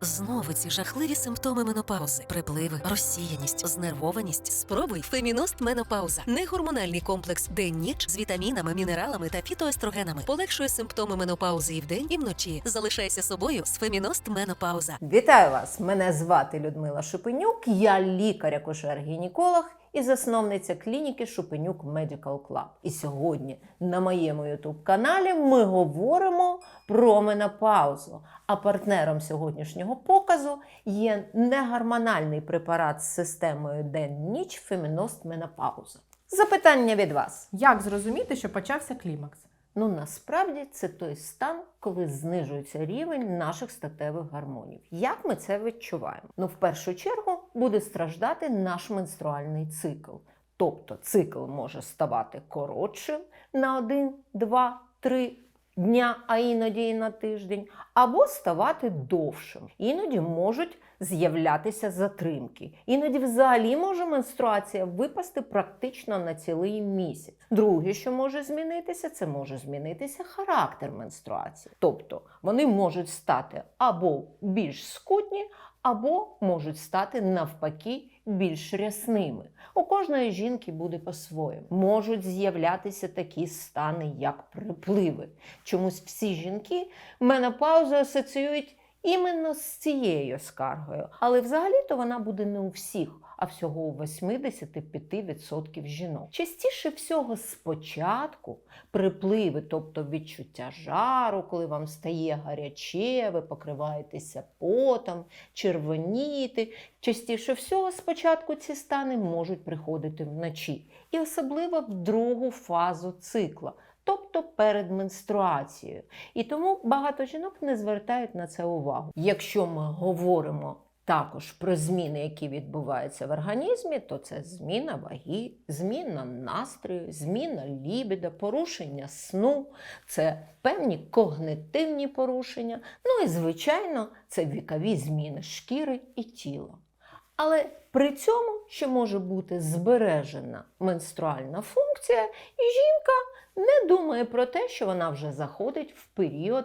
Знову ці жахливі симптоми менопаузи, припливи, розсіяність, знервованість. Спробуй Феміност Менопауза. Негормональний комплекс день-ніч з вітамінами, мінералами та фітоестрогенами. Полегшує симптоми менопаузи і вдень, і вночі. Залишайся собою з Феміност Менопауза. Вітаю вас! Мене звати Людмила Шипенюк. я лікар-акушер-гінеколог і засновниця клініки Шупенюк Medical Club. І сьогодні на моєму youtube каналі ми говоримо про менопаузу. А партнером сьогоднішнього показу є негормональний препарат з системою день-ніч Феміност Менопауза. Запитання від вас. Як зрозуміти, що почався клімакс? Ну насправді це той стан, коли знижується рівень наших статевих гормонів. Як ми це відчуваємо? Ну, в першу чергу буде страждати наш менструальний цикл. Тобто цикл може ставати коротшим на 1, 2, 3 дня, а іноді і на тиждень, або ставати довшим. Іноді можуть з'являтися затримки. Іноді взагалі може менструація випасти практично на цілий місяць. Друге, що може змінитися, це може змінитися характер менструації. Тобто вони можуть стати або більш скутні, або можуть стати навпаки більш рясними. У кожної жінки буде по-своєму. Можуть з'являтися такі стани, як припливи. Чомусь всі жінки менопаузу асоціюють іменно з цією скаргою. Але взагалі-то вона буде не у всіх, а всього у 85% жінок. Частіше всього спочатку припливи, тобто відчуття жару, коли вам стає гаряче, ви покриваєтеся потом, червоніти. Частіше всього спочатку ці стани можуть приходити вночі, і особливо в другу фазу цикла. Тобто перед менструацією. І тому багато жінок не звертають на це увагу. Якщо ми говоримо також про зміни, які відбуваються в організмі, то це зміна ваги, зміна настрою, зміна лібіда, порушення сну, це певні когнитивні порушення. Ну і, звичайно, це вікові зміни шкіри і тіла. Але при цьому ще може бути збережена менструальна функція, і жінка не думає про те, що вона вже заходить в період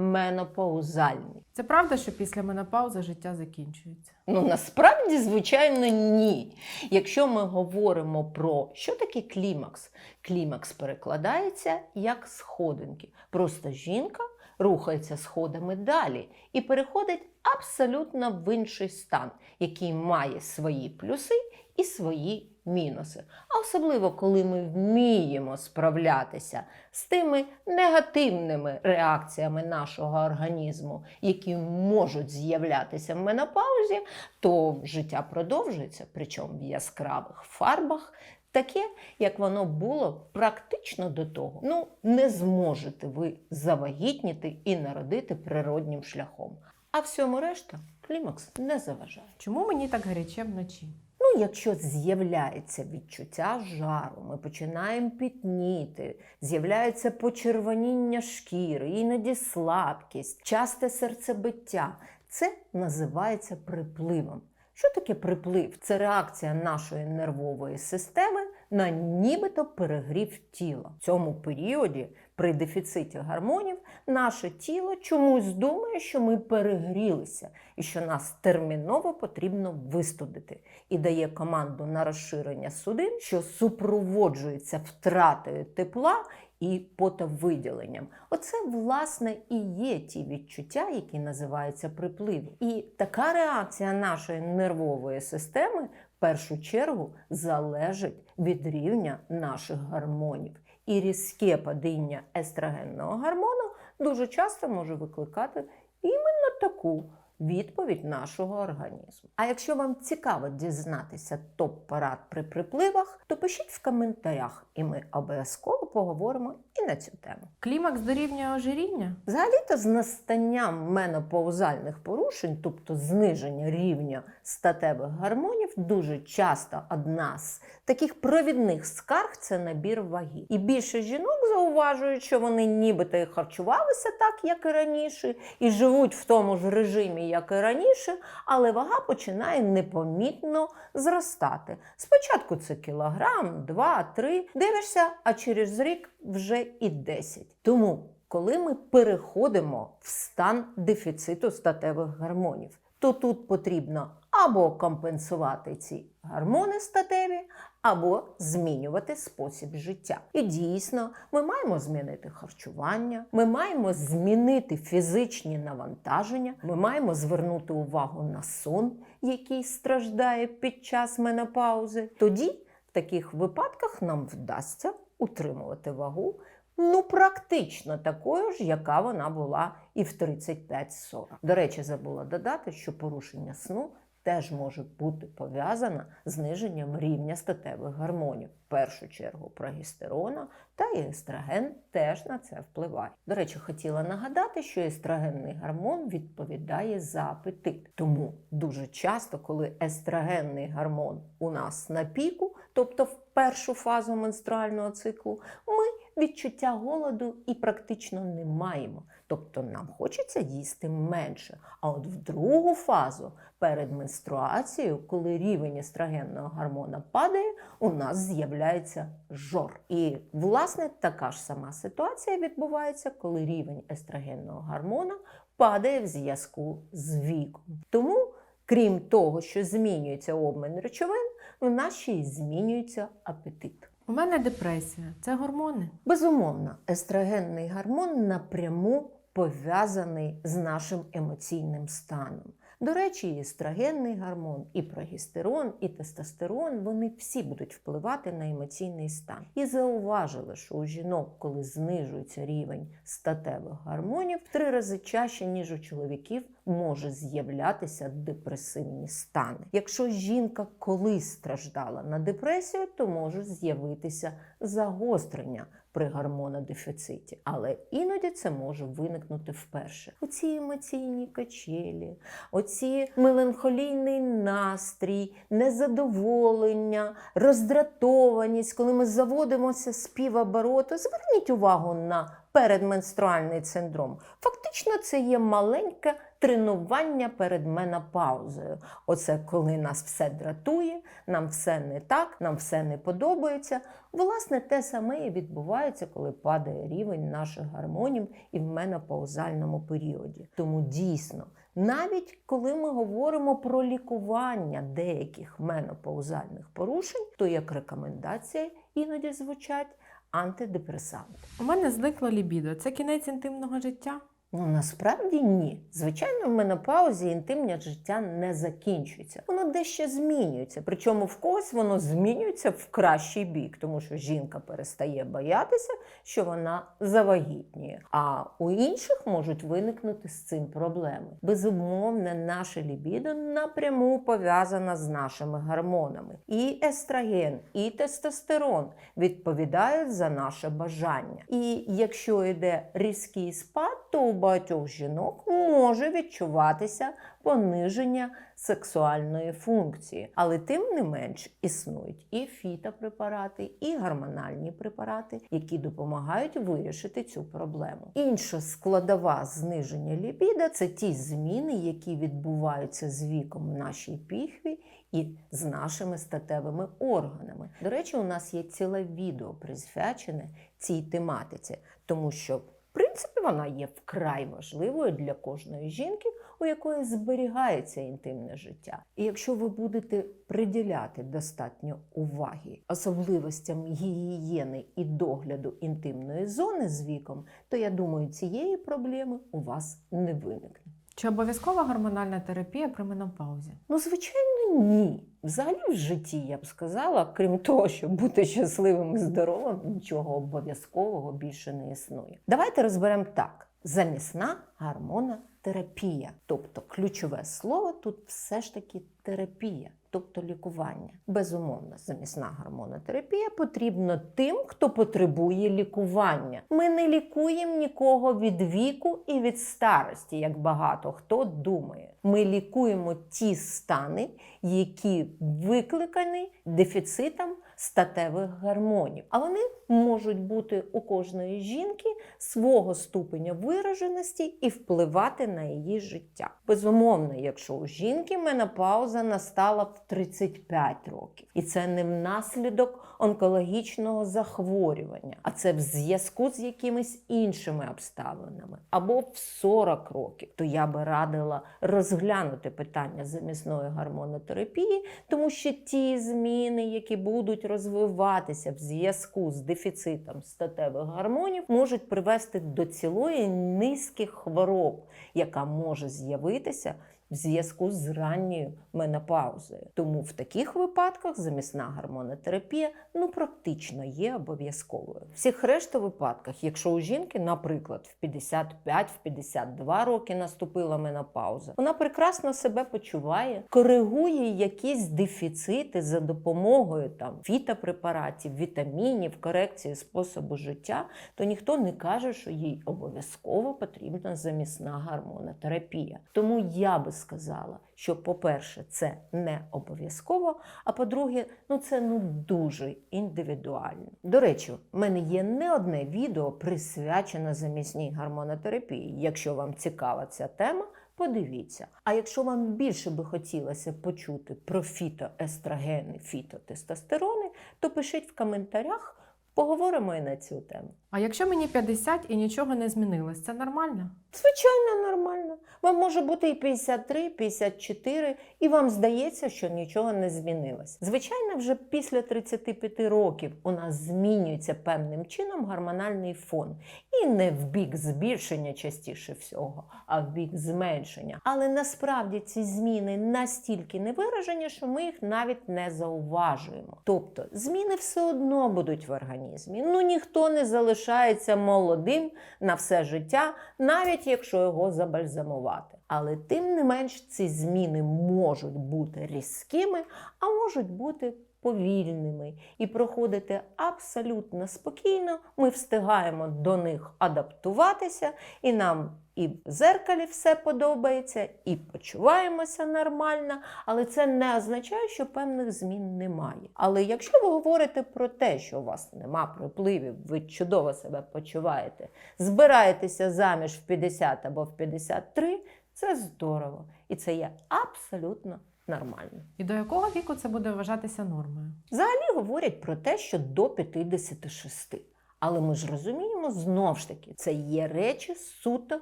пременопаузальний. Це правда, що після менопаузи життя закінчується? Ну насправді, звичайно, ні. Якщо ми говоримо про що таке клімакс, клімакс перекладається як сходинки. Просто жінка рухається сходами далі і переходить абсолютно в інший стан, який має свої плюси і свої мінуси. А особливо, коли ми вміємо справлятися з тими негативними реакціями нашого організму, які можуть з'являтися в менопаузі, то життя продовжується, причому в яскравих фарбах. Таке, як воно було практично до того. Ну, не зможете ви завагітніти і народити природнім шляхом. А всьому решта клімакс не заважає. Чому мені так гаряче вночі? Ну, якщо з'являється відчуття жару, ми починаємо пітніти, з'являється почервоніння шкіри, іноді слабкість, часте серцебиття. Це називається припливом. Що таке приплив? Це реакція нашої нервової системи на нібито перегрів тіла. В цьому періоді, при дефіциті гормонів, наше тіло чомусь думає, що ми перегрілися і що нас терміново потрібно вистудити, і дає команду на розширення судин, що супроводжується втратою тепла і потовиділенням. Оце, власне, і є ті відчуття, які називаються припливи. І така реакція нашої нервової системи першу чергу залежить від рівня наших гормонів. І різке падіння естрогенного гормону дуже часто може викликати іменно таку відповідь нашого організму. А якщо вам цікаво дізнатися топ-парад при припливах, то пишіть в коментарях, і ми обов'язково поговоримо і на цю тему. Клімакс дорівнює ожиріння? Взагалі-то з настанням менопаузальних порушень, тобто зниження рівня статевих гормонів, дуже часто одна з таких провідних скарг це набір ваги. І більше жінок зауважують, що вони нібито і харчувалися так, як і раніше, і живуть в тому ж режимі, як і раніше, але вага починає непомітно зростати. Спочатку це кілограм, два, три. Дивишся, а через рік вже і 10. Тому коли ми переходимо в стан дефіциту статевих гормонів, то тут потрібно або компенсувати ці гормони статеві, або змінювати спосіб життя. І дійсно, ми маємо змінити харчування, ми маємо змінити фізичні навантаження, ми маємо звернути увагу на сон, який страждає під час менопаузи. Тоді в таких випадках нам вдасться утримувати вагу. Ну, практично такою ж, яка вона була і в 35-40. До речі, забула додати, що порушення сну теж може бути пов'язане з зниженням рівня статевих гормонів, в першу чергу прогестерона та естроген теж на це впливає. До речі, хотіла нагадати, що естрогенний гормон відповідає за апетит. Тому дуже часто, коли естрогенний гормон у нас на піку, тобто в першу фазу менструального циклу, ми відчуття голоду і практично не маємо. Тобто нам хочеться їсти менше. А от в другу фазу перед менструацією, коли рівень естрогенного гормона падає, у нас з'являється жор. І власне така ж сама ситуація відбувається, коли рівень естрогенного гормона падає в зв'язку з віком. Тому, крім того, що змінюється обмін речовин, в нашій змінюється апетит. У мене депресія. Це гормони. Безумовно, естрогенний гормон напряму пов'язаний з нашим емоційним станом. До речі, естрогенний гормон, і прогестерон, і тестостерон вони всі будуть впливати на емоційний стан. І зауважили, що у жінок, коли знижується рівень статевих гормонів, в три рази чаще, ніж у чоловіків, може з'являтися депресивні стани. Якщо жінка колись страждала на депресію, то може з'явитися загострення при гормонодефіциті, але іноді це може виникнути вперше. Оці емоційні качелі, оці меланхолійний настрій, незадоволення, роздратованість, коли ми заводимося з півобороту. Зверніть увагу на передменструальний синдром. Фактично, це є маленьке тренування перед менопаузою. Оце коли нас все дратує, нам все не так, нам все не подобається. Власне, те саме і відбувається, коли падає рівень наших гормонів і в менопаузальному періоді. Тому дійсно, навіть коли ми говоримо про лікування деяких менопаузальних порушень, то як рекомендація іноді звучать антидепресанти. У мене зникло лібідо. Це кінець інтимного життя. Ну насправді ні. Звичайно, в менопаузі інтимне життя не закінчується. Воно дещо змінюється. Причому в когось воно змінюється в кращий бік, тому що жінка перестає боятися, що вона завагітніє. А у інших можуть виникнути з цим проблеми. Безумовно, наше лібідо напряму пов'язано з нашими гормонами. І естроген, і тестостерон відповідають за наше бажання. І якщо йде різкий спад, то у багатьох жінок може відчуватися пониження сексуальної функції. Але тим не менш існують і фітопрепарати, і гормональні препарати, які допомагають вирішити цю проблему. Інша складова зниження лібіда це ті зміни, які відбуваються з віком в нашій піхві і з нашими статевими органами. До речі, у нас є ціле відео присвячене цій тематиці, тому що принципі вона є вкрай важливою для кожної жінки, у якої зберігається інтимне життя. І якщо ви будете приділяти достатньо уваги особливостям гігієни і догляду інтимної зони з віком, то я думаю, цієї проблеми у вас не виникне. Чи обов'язкова гормональна терапія при менопаузі? Ну, звичайно, ні. Взагалі в житті я б сказала, крім того, щоб бути щасливим і здоровим, нічого обов'язкового більше не існує. Давайте розберемо так: замісна гормонотерапія. Тобто ключове слово тут все ж таки терапія, тобто лікування. Безумовно, замісна гормонотерапія потрібна тим, хто потребує лікування. Ми не лікуємо нікого від віку і від старості, як багато хто думає. Ми лікуємо ті стани, які викликані дефіцитом статевих гормонів. А вони можуть бути у кожної жінки свого ступеня вираженості і впливати на її життя. Безумовно, якщо у жінки менопауза настала в 35 років, і це не внаслідок онкологічного захворювання, а це в зв'язку з якимись іншими обставинами, або в 40 років, то я би радила розглянути питання замісної гормонотерапії, тому що ті зміни, які будуть розвиватися в зв'язку з дефіцитом статевих гормонів, можуть привести до цілої низки хвороб, яка може з'явитися в зв'язку з ранньою менопаузою. Тому в таких випадках замісна гормонотерапія ну практично є обов'язковою. Всіх решта випадках, якщо у жінки, наприклад, в 55-52 роки наступила менопауза, вона прекрасно себе почуває, коригує якісь дефіцити за допомогою там фітопрепаратів, вітамінів, корекції способу життя, то ніхто не каже, що їй обов'язково потрібна замісна гормонотерапія. Тому я би сказала, що, по-перше, це не обов'язково, а по-друге, ну це ну дуже індивідуально. До речі, в мене є не одне відео присвячене замісній гормонотерапії. Якщо вам цікава ця тема, подивіться. А якщо вам більше би хотілося почути про фітоестрогени, фітотестостерони, то пишіть в коментарях, поговоримо і на цю тему. А якщо мені 50 і нічого не змінилось, це нормально? Звичайно, нормально. Вам може бути і 53, 54, і вам здається, що нічого не змінилось. Звичайно, вже після 35 років у нас змінюється певним чином гормональний фон. І не в бік збільшення частіше всього, а в бік зменшення. Але насправді ці зміни настільки не виражені, що ми їх навіть не зауважуємо. Тобто зміни все одно будуть в організмі. Ну ніхто не залишається молодим на все життя, навіть якщо його забальзамувати. Але тим не менш ці зміни можуть бути різкими, а можуть бути повільними і проходити абсолютно спокійно. Ми встигаємо до них адаптуватися, і нам і в зеркалі все подобається, і почуваємося нормально, але це не означає, що певних змін немає. Але якщо ви говорите про те, що у вас нема припливів, ви чудово себе почуваєте, збираєтеся заміж в 50 або в 53, це здорово. І це є абсолютно нормально. І до якого віку це буде вважатися нормою? Взагалі говорять про те, що до 56. Але ми ж розуміємо, знов ж таки, це є речі суто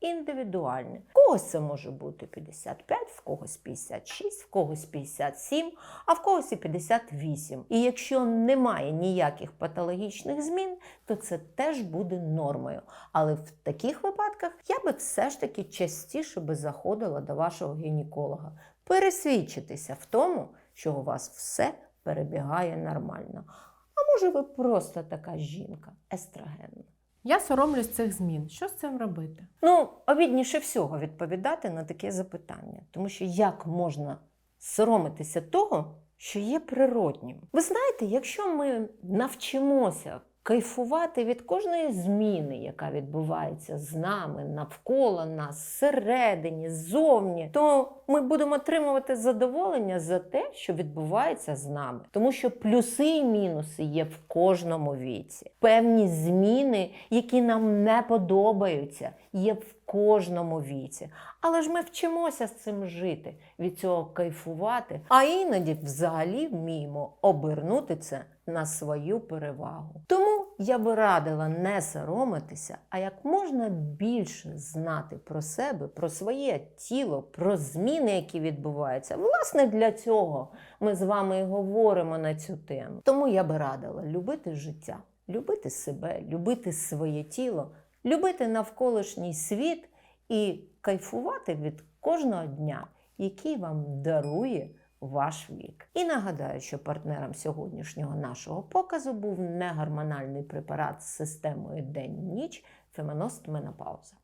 індивідуальні. В когось це може бути 55, в когось 56, в когось 57, а в когось і 58. І якщо немає ніяких патологічних змін, то це теж буде нормою. Але в таких випадках я би все ж таки частіше би заходила до вашого гінеколога, пересвідчитися в тому, що у вас все перебігає нормально. А може, ви просто така жінка естрогенна. Я соромлюсь цих змін. Що з цим робити? Ну, обідніше всього відповідати на таке запитання, тому що як можна соромитися того, що є природнім? Ви знаєте, якщо ми навчимося кайфувати від кожної зміни, яка відбувається з нами, навколо нас, всередині, ззовні, то ми будемо отримувати задоволення за те, що відбувається з нами. Тому що плюси і мінуси є в кожному віці. Певні зміни, які нам не подобаються, є в кожному віці. Але ж ми вчимося з цим жити, від цього кайфувати, а іноді взагалі вміємо обернути це на свою перевагу. Тому я би радила не соромитися, а як можна більше знати про себе, про своє тіло, про зміни, які відбуваються. Власне, для цього ми з вами і говоримо на цю тему. Тому я би радила любити життя, любити себе, любити своє тіло, любити навколишній світ і кайфувати від кожного дня, який вам дарує ваш вік. І нагадаю, що партнером сьогоднішнього нашого показу був негормональний препарат з системою день-ніч Феминост Менопауза.